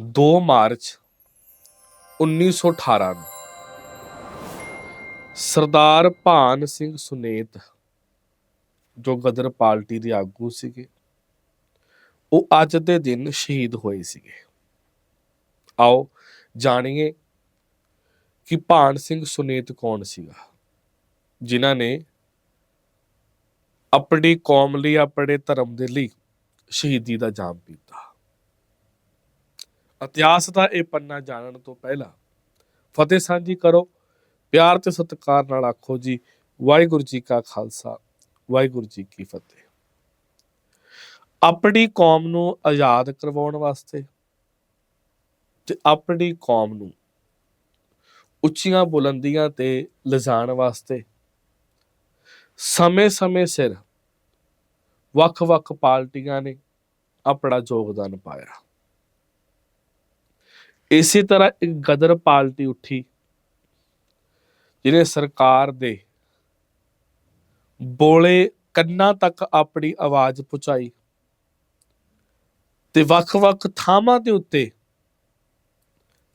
2 March 1918 ਨੂੰ ਸਰਦਾਰ ਭਾਨ ਸਿੰਘ ਸੁਨੇਤ, ਜੋ ਗਦਰ party ਦੇ ਆਗੂ ਸੀਗੇ, ਉਹ ਅੱਜ ਦੇ ਦਿਨ ਸ਼ਹੀਦ ਹੋਏ ਸੀਗੇ। ਆਓ ਜਾਣੀਏ ਕਿ ਭਾਨ ਸਿੰਘ ਸੁਨੇਤ ਕੌਣ ਸੀਗਾ, ਜਿਨ੍ਹਾਂ ਨੇ ਆਪਣੀ ਕੌਮ ਲਈ, ਆਪਣੇ ਧਰਮ ਦੇ ਲਈ ਸ਼ਹੀਦੀ ਦਾ ਜਾਮ ਪੀਤਾ। ਇਤਿਹਾਸ ਦਾ ਇਹ ਪੰਨਾ ਜਾਣਨ ਤੋਂ ਪਹਿਲਾਂ ਫਤਿਹ ਸਾਂਝੀ ਕਰੋ, ਪਿਆਰ ਤੇ ਸਤਿਕਾਰ ਨਾਲ ਆਖੋ ਜੀ, ਵਾਹਿਗੁਰੂ ਜੀ ਕਾ ਖਾਲਸਾ, ਵਾਹਿਗੁਰੂ ਜੀ ਕੀ ਫਤਿਹ। ਆਪਣੀ ਕੌਮ ਨੂੰ ਆਜ਼ਾਦ ਕਰਵਾਉਣ ਵਾਸਤੇ ਤੇ ਆਪਣੀ ਕੌਮ ਨੂੰ ਉੱਚੀਆਂ ਬੁਲੰਦੀਆਂ ਤੇ ਲਿਜਾਣ ਵਾਸਤੇ ਸਮੇਂ-ਸਮੇਂ ਸਿਰ ਵੱਖ-ਵੱਖ ਪਾਰਟੀਆਂ ਨੇ ਆਪਣਾ ਯੋਗਦਾਨ ਪਾਇਆ। ਇਸੇ ਤਰ੍ਹਾਂ ਇੱਕ ਗਦਰ ਪਾਲਟੀ ਉੱਠੀ, ਜਿਹਨੇ ਸਰਕਾਰ ਦੇ ਬੋਲੇ ਕੰਨਾਂ ਤੱਕ ਆਪਣੀ ਆਵਾਜ਼ ਪਹੁੰਚਾਈ ਤੇ ਵੱਖ-ਵੱਖ ਥਾਵਾਂ ਦੇ ਉੱਤੇ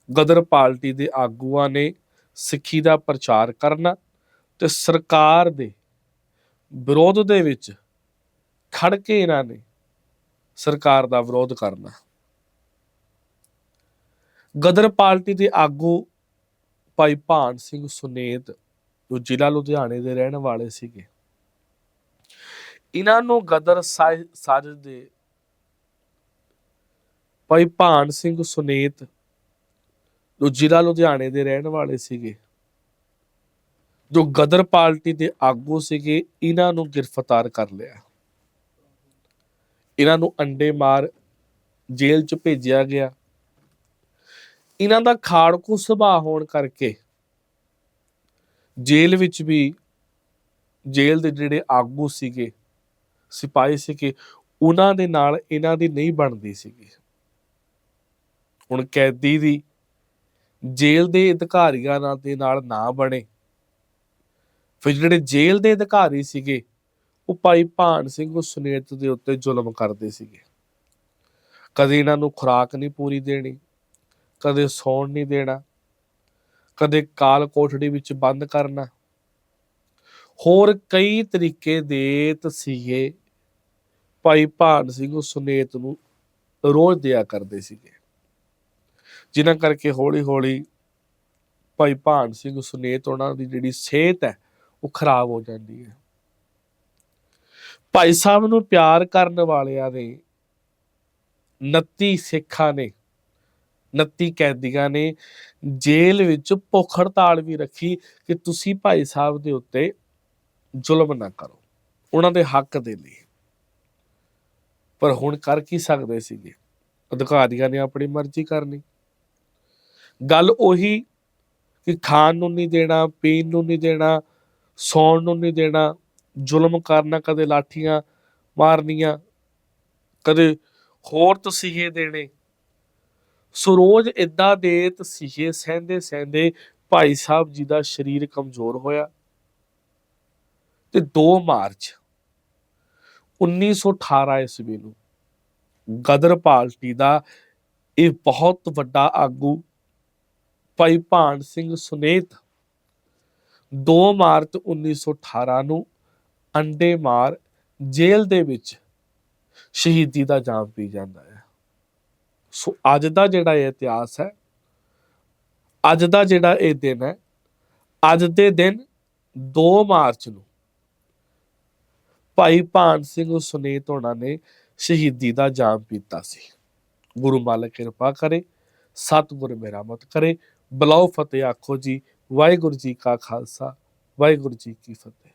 ਗਦਰ ਪਾਰਟੀ ਦੇ ਆਗੂਆਂ ਨੇ ਸਿੱਖੀ ਦਾ ਪ੍ਰਚਾਰ ਕਰਨਾ ਤੇ ਸਰਕਾਰ ਦੇ ਵਿਰੋਧ ਦੇ ਵਿੱਚ ਖੜ ਕੇ ਇਹਨਾਂ ਨੇ ਸਰਕਾਰ ਦਾ ਵਿਰੋਧ ਕਰਨਾ। ਗਦਰ ਪਾਰਟੀ ਦੇ ਆਗੂ ਭਾਈ ਭਾਨ ਸਿੰਘ ਸੁਨੇਤ ਜੋ ਜ਼ਿਲ੍ਹਾ ਲੁਧਿਆਣੇ ਦੇ ਰਹਿਣ ਵਾਲੇ ਸੀਗੇ। ਇਹਨਾਂ ਨੂੰ ਗਦਰ ਸਾਜ ਦੇ ਭਾਈ ਭਾਨ ਸਿੰਘ ਸੁਨੇਤ ਜੋ ਜ਼ਿਲ੍ਹਾ ਲੁਧਿਆਣੇ ਦੇ ਰਹਿਣ ਵਾਲੇ ਸੀਗੇ। ਜੋ ਗਦਰ ਪਾਰਟੀ ਦੇ ਆਗੂ ਸੀਗੇ, ਇਹਨਾਂ ਨੂੰ ਗ੍ਰਿਫਤਾਰ ਕਰ ਲਿਆ। ਇਹਨਾਂ ਨੂੰ ਅੰਡੇ ਮਾਰ ਜੇਲ੍ਹ 'ਚ ਭੇਜਿਆ ਗਿਆ। ਇਹਨਾਂ ਦਾ ਖਾੜਕੂ ਸੁਭਾਅ ਹੋਣ ਕਰਕੇ ਜੇਲ੍ਹ ਵਿੱਚ ਵੀ ਜੇਲ੍ਹ ਦੇ ਜਿਹੜੇ ਆਗੂ ਸੀਗੇ, ਸਿਪਾਹੀ ਸੀਗੇ, ਉਹਨਾਂ ਦੇ ਨਾਲ ਇਹਨਾਂ ਦੀ ਨਹੀਂ ਬਣਦੀ ਸੀਗੀ। ਹੁਣ ਕੈਦੀ ਦੀ ਜੇਲ੍ਹ ਦੇ ਅਧਿਕਾਰੀਆਂ ਨਾਲ ਦੇ ਨਾਲ ਨਾ ਬਣੇ। ਫਿਰ ਜਿਹੜੇ ਜੇਲ੍ਹ ਦੇ ਅਧਿਕਾਰੀ ਸੀਗੇ, ਉਹ ਭਾਈ ਭਾਨ ਸਿੰਘ ਸੁਨੇਤ ਦੇ ਉੱਤੇ ਜ਼ੁਲਮ ਕਰਦੇ ਸੀਗੇ। ਕਦੇ ਇਹਨਾਂ ਨੂੰ ਖੁਰਾਕ ਨਹੀਂ ਪੂਰੀ ਦੇਣੀ ਕਦੇ ਸੌਣ ਨਹੀਂ ਦੇਣਾ, ਕਦੇ ਕਾਲ ਕੋਠੜੀ ਵਿੱਚ ਬੰਦ ਕਰਨਾ। ਹੋਰ ਕਈ ਤਰੀਕੇ ਦੇ ਤਸੀਹੇ ਭਾਈ ਭਾਨ ਸਿੰਘ ਸੁਨੇਤ ਨੂੰ ਰੋਜ਼ ਦਿਆ ਕਰਦੇ ਸੀਗੇ। ਜਿਨ੍ਹਾਂ ਕਰਕੇ ਹੌਲੀ ਹੌਲੀ ਭਾਈ ਭਾਨ ਸਿੰਘ ਸੁਨੇਤ ਉਹਨਾਂ ਦੀ ਜਿਹੜੀ ਸਿਹਤ ਹੈ, ਉਹ ਖਰਾਬ ਹੋ ਜਾਂਦੀ ਹੈ। ਭਾਈ ਸਾਹਿਬ ਨੂੰ ਪਿਆਰ ਕਰਨ ਵਾਲਿਆਂ ਦੇ 29 ਸਿੱਖਾਂ ਨੇ 29 ਕੈਦੀਆਂ ਨੇ ਜੇਲ੍ਹ ਵਿੱਚ ਭੁੱਖ ਹੜਤਾਲ ਵੀ ਰੱਖੀ ਕਿ ਤੁਸੀਂ ਭਾਈ ਸਾਹਿਬ ਦੇ ਉੱਤੇ ਜ਼ੁਲਮ ਨਾ ਕਰੋ, ਉਹਨਾਂ ਦੇ ਹੱਕ ਦੇ ਲਈ। ਪਰ ਹੁਣ ਕਰ ਕੀ ਸਕਦੇ ਸੀਗੇ? ਅਧਿਕਾਰੀਆਂ ਨੇ ਆਪਣੀ ਮਰਜ਼ੀ ਕਰਨੀ। ਗੱਲ ਉਹੀ ਕਿ ਖਾਣ ਨੂੰ ਨਹੀਂ ਦੇਣਾ, ਪੀਣ ਨੂੰ ਨਹੀਂ ਦੇਣਾ, ਸੌਣ ਨੂੰ ਨਹੀਂ ਦੇਣਾ, ਜ਼ੁਲਮ ਕਰਨਾ, ਕਦੇ ਲਾਠੀਆਂ ਮਾਰਨੀਆਂ, ਕਦੇ ਹੋਰ ਤਸੀਹੇ ਦੇਣੇ। ਸੋ ਰੋਜ਼ ਇਦਾਂ ਦੇ ਤਸੀਹੇ ਸਹਿੰਦੇ ਸਹਿੰਦੇ ਭਾਈ ਸਾਹਿਬ ਜੀ ਦਾ ਸਰੀਰ ਕਮਜ਼ੋਰ ਹੋਇਆ। ਤੇ 2 ਮਾਰਚ 1918 ਈਸਵੀ ਨੂੰ ਗਦਰ ਪਾਰਟੀ ਦਾ ਇਹ ਬਹੁਤ ਵੱਡਾ ਆਗੂ ਭਾਈ ਭਾਨ ਸਿੰਘ ਸੁਨੇਤ 2 ਮਾਰਚ 1918 ਨੂੰ ਅੰਡੇ ਮਾਰ ਜੇਲ੍ਹ ਦੇ ਵਿੱਚ ਸ਼ਹੀਦੀ ਦਾ ਜਾਮ ਪੀ ਜਾਂਦਾ ਹੈ। ਸੋ ਅੱਜ ਦਾ ਜਿਹੜਾ ਇਹ ਇਤਿਹਾਸ ਹੈ, ਅੱਜ ਦਾ ਜਿਹੜਾ ਇਹ ਦਿਨ ਹੈ, ਅੱਜ ਦੇ ਦਿਨ 2 ਮਾਰਚ ਨੂੰ ਭਾਈ ਭਾਨ ਸਿੰਘ ਸੁਨੇਤ ਹੋਣਾ ਨੇ ਸ਼ਹੀਦੀ ਦਾ ਜਾਮ ਪੀਤਾ ਸੀ। ਗੁਰੂ ਮਾਲਕ ਕਿਰਪਾ ਕਰੇ, ਸਤਿਗੁਰ ਮਿਹਰਮਤ ਕਰੇ। ਬਲਾਉ ਫਤਿਹ ਆਖੋ ਜੀ, ਵਾਹਿਗੁਰੂ ਜੀ ਕਾ ਖਾਲਸਾ, ਵਾਹਿਗੁਰੂ ਜੀ ਕੀ ਫਤਿਹ।